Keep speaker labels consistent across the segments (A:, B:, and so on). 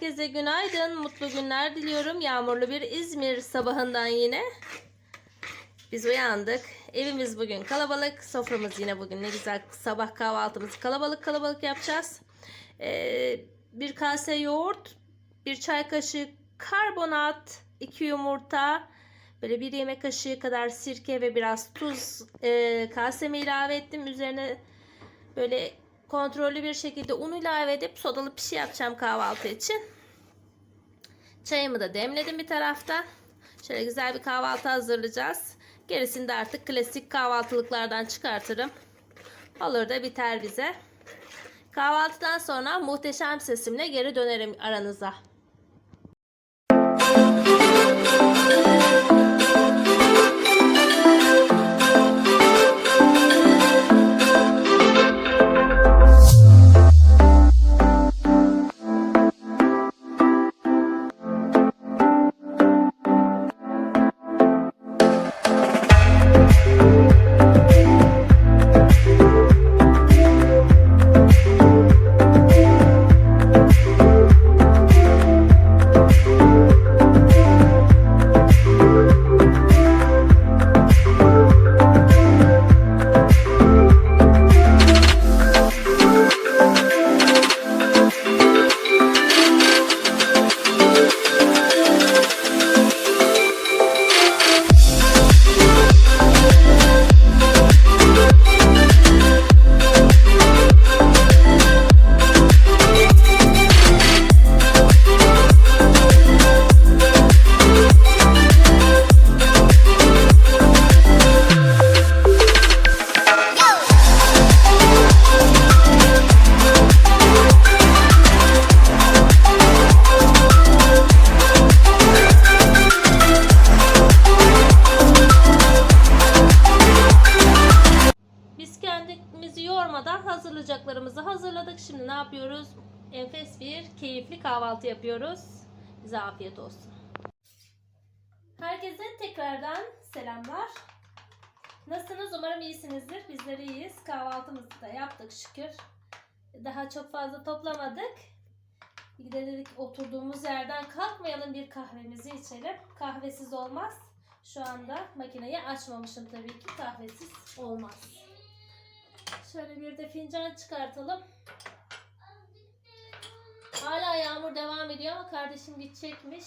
A: Herkese günaydın, mutlu günler diliyorum. Yağmurlu bir İzmir sabahından yine. Biz uyandık. Evimiz bugün kalabalık. Soframız yine bugün ne güzel sabah kahvaltımızı kalabalık kalabalık yapacağız. Ee, bir kase yoğurt, bir çay kaşığı karbonat, iki yumurta, böyle bir yemek kaşığı kadar sirke ve biraz tuz e, kaseme ilave ettim. Üzerine böyle kontrollü bir şekilde un ilave edip sodalı bir şey yapacağım kahvaltı için. Çayımı da demledim bir tarafta. Şöyle güzel bir kahvaltı hazırlayacağız. Gerisini de artık klasik kahvaltılıklardan çıkartırım. Olur da biter bize. Kahvaltıdan sonra muhteşem sesimle geri dönerim aranıza. Biz yormadan hazırlayacaklarımızı hazırladık. Şimdi ne yapıyoruz? Enfes bir keyifli kahvaltı yapıyoruz. Bize afiyet olsun. Herkese tekrardan selamlar. Nasılsınız? Umarım iyisinizdir. Bizler iyiyiz. Kahvaltımızı da yaptık şükür. Daha çok fazla toplamadık. Bir de dedik oturduğumuz yerden kalkmayalım bir kahvemizi içelim. Kahvesiz olmaz. Şu anda makineyi açmamışım tabii ki. Kahvesiz olmaz. Şöyle bir de fincan çıkartalım. Hala yağmur devam ediyor ama kardeşim gidecekmiş.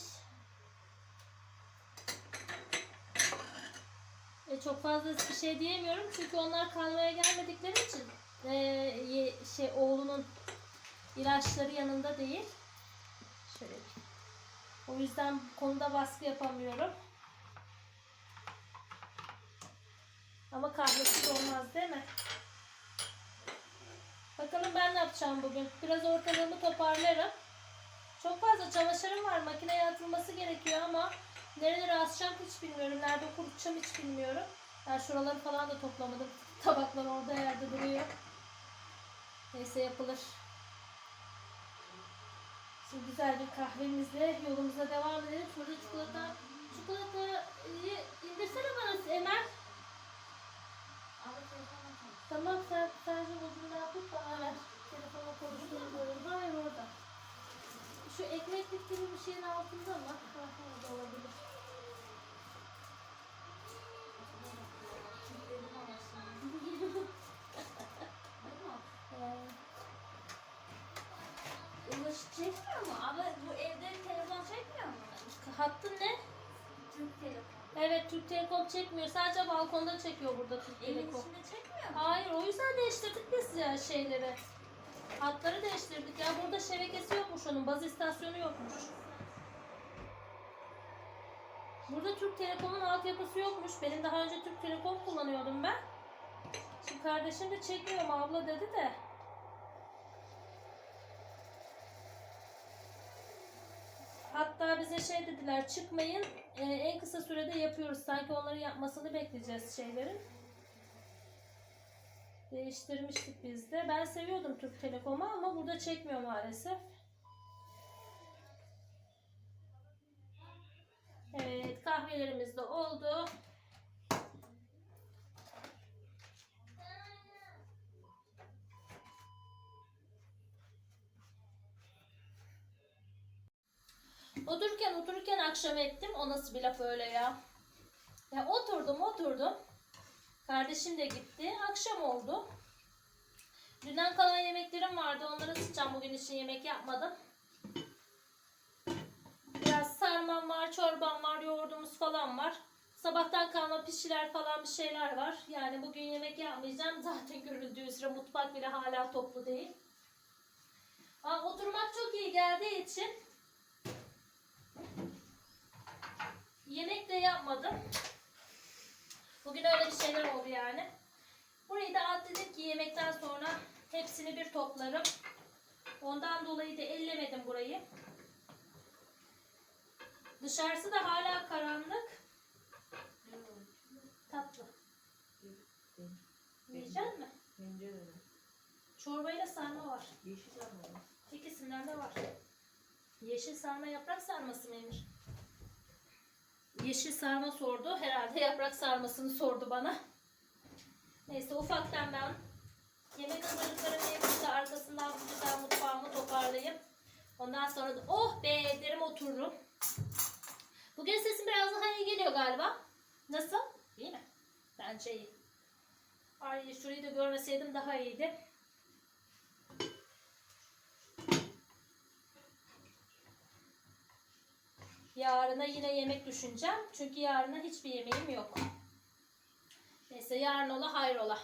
A: E, çok fazla bir şey diyemiyorum çünkü onlar kalmaya gelmedikleri için e, şey oğlunun ilaçları yanında değil. Şöyle. O yüzden konuda baskı yapamıyorum. Ama kahvesiz olmaz değil mi? Bakalım ben ne yapacağım bugün. Biraz ortalığımı toparlarım. Çok fazla çamaşırım var. Makineye atılması gerekiyor ama nerelere asacağım hiç bilmiyorum. Nerede kurutacağım hiç bilmiyorum. Ben şuraları falan da toplamadım. Tabaklar orada yerde duruyor. Neyse yapılır. Şimdi güzel bir kahvemizle yolumuza devam edelim. Şurada çikolata, çikolatayı indirsene bana Emel. Tamam sen Bölüm hayır orada. Şu ekmeklik gibi bir şeyin altında mı? Orada olabilir. Ee,
B: Ulaş çekmiyor mu? Abi bu evde telefon çekmiyor mu?
A: hattın ne?
B: Türk Telekom.
A: Evet Türk Telekom çekmiyor. Sadece balkonda çekiyor burada Türk
B: Evin
A: Telekom.
B: içinde çekmiyor mu?
A: Hayır o yüzden değiştirdik biz ya şeyleri. Hatları değiştirdik ya. Burada şebekesi yokmuş onun. Baz istasyonu yokmuş. Burada Türk Telekom'un altyapısı yokmuş. Benim daha önce Türk Telekom kullanıyordum ben. Şimdi kardeşim de çekmiyorum abla dedi de. Hatta bize şey dediler çıkmayın e, en kısa sürede yapıyoruz. Sanki onların yapmasını bekleyeceğiz şeylerin. Değiştirmiştik biz de. Ben seviyordum Türk Telekom'u ama burada çekmiyor maalesef. Evet kahvelerimiz de oldu. Otururken otururken akşam ettim. O nasıl bir laf öyle ya. Ya oturdum oturdum. Kardeşim de gitti. Akşam oldu. Dünden kalan yemeklerim vardı. Onları sıçacağım. Bugün için yemek yapmadım. Biraz sarmam var, çorbam var, yoğurdumuz falan var. Sabahtan kalma pişiler falan bir şeyler var. Yani bugün yemek yapmayacağım. Zaten görüldüğü üzere mutfak bile hala toplu değil. Aa, oturmak çok iyi geldiği için yemek de yapmadım. Bugün öyle bir şeyler oldu yani. Burayı da at dedim ki yemekten sonra hepsini bir toplarım. Ondan dolayı da ellemedim burayı. Dışarısı da hala karanlık. Tatlı. Yiyecek mi? Çorbayla sarma var. İkisinden de var. Yeşil sarma yaprak sarması mı Emir? Yeşil sarma sordu. Herhalde yaprak sarmasını sordu bana. Neyse ufaktan ben yemek hazırlıklarını yapıp da arkasından güzel mutfağımı toparlayıp ondan sonra da oh be derim otururum. Bugün sesim biraz daha iyi geliyor galiba. Nasıl? İyi mi? Bence iyi. Ay şurayı da görmeseydim daha iyiydi. Yarına yine yemek düşüneceğim. Çünkü yarına hiçbir yemeğim yok. Neyse yarın ola hayrola.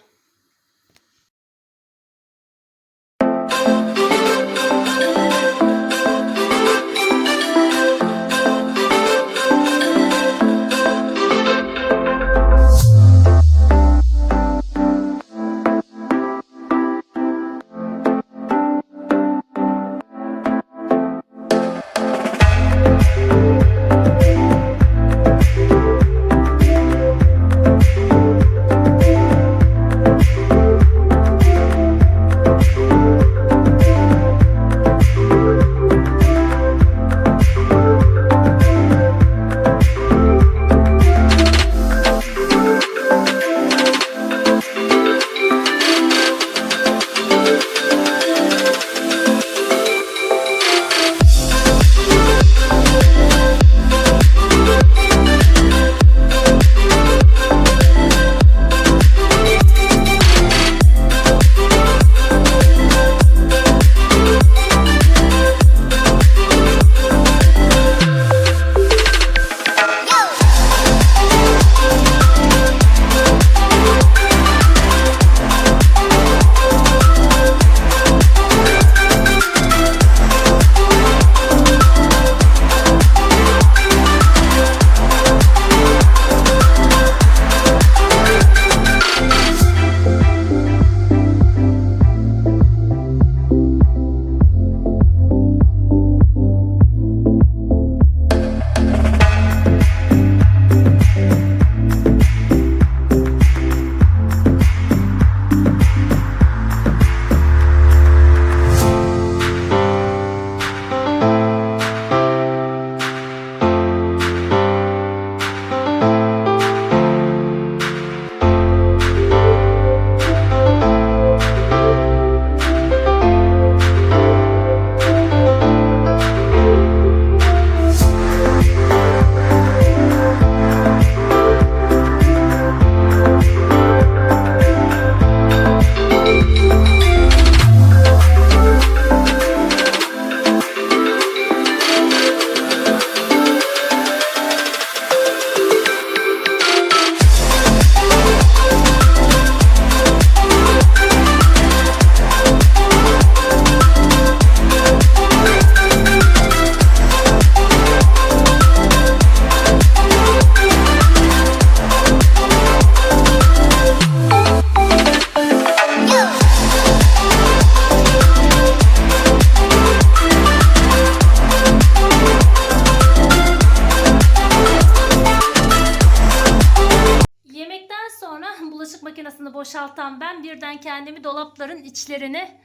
A: Boşaltan ben birden kendimi dolapların içlerini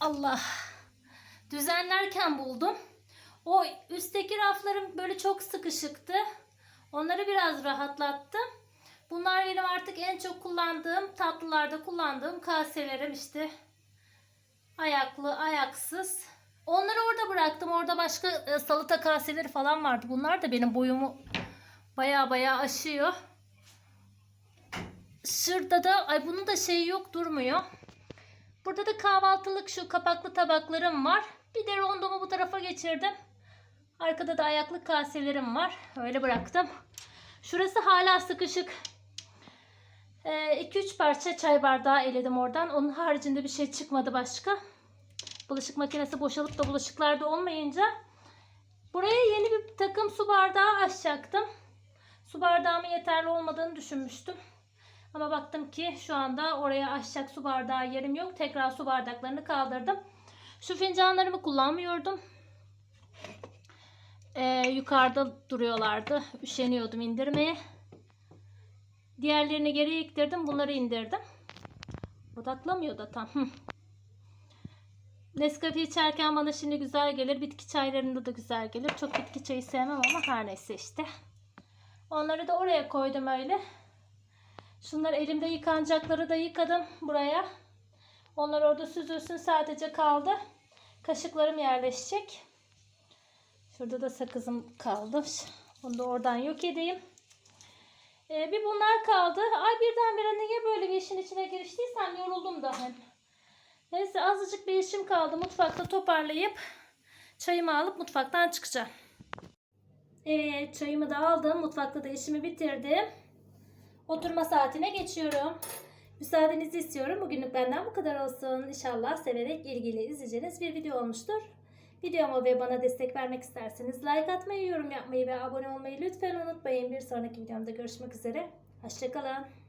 A: Allah düzenlerken buldum. O üstteki raflarım böyle çok sıkışıktı. Onları biraz rahatlattım. Bunlar benim artık en çok kullandığım, tatlılarda kullandığım kaselerim işte. Ayaklı, ayaksız. Onları orada bıraktım. Orada başka e, salata kaseleri falan vardı. Bunlar da benim boyumu baya baya aşıyor. Şurada da ay bunun da şeyi yok durmuyor. Burada da kahvaltılık şu kapaklı tabaklarım var. Bir de rondomu bu tarafa geçirdim. Arkada da ayaklık kaselerim var. Öyle bıraktım. Şurası hala sıkışık. 2-3 parça çay bardağı eledim oradan. Onun haricinde bir şey çıkmadı başka. Bulaşık makinesi boşalıp da bulaşıklarda olmayınca buraya yeni bir takım su bardağı açacaktım. Su bardağımın yeterli olmadığını düşünmüştüm. Ama baktım ki şu anda oraya açacak su bardağı yerim yok. Tekrar su bardaklarını kaldırdım. Şu fincanlarımı kullanmıyordum. Ee, yukarıda duruyorlardı. Üşeniyordum indirmeye. Diğerlerini geri iktirdim. Bunları indirdim. Odaklamıyor da tam. Nescafe içerken bana şimdi güzel gelir. Bitki çaylarında da güzel gelir. Çok bitki çayı sevmem ama her neyse işte. Onları da oraya koydum öyle. Şunlar elimde yıkanacakları da yıkadım buraya. Onlar orada süzülsün sadece kaldı. Kaşıklarım yerleşecek. Şurada da sakızım kaldı. Bunu da oradan yok edeyim. Ee, bir bunlar kaldı. Ay birdenbire niye böyle bir işin içine giriştiysem yoruldum da hem. Neyse azıcık bir işim kaldı. Mutfakta toparlayıp çayımı alıp mutfaktan çıkacağım. Evet çayımı da aldım. Mutfakta da işimi bitirdim. Oturma saatine geçiyorum. Müsaadenizi istiyorum. Bugünlük benden bu kadar olsun. İnşallah severek ilgili izleyeceğiniz bir video olmuştur. Videoma ve bana destek vermek isterseniz like atmayı, yorum yapmayı ve abone olmayı lütfen unutmayın. Bir sonraki videomda görüşmek üzere. Hoşçakalın.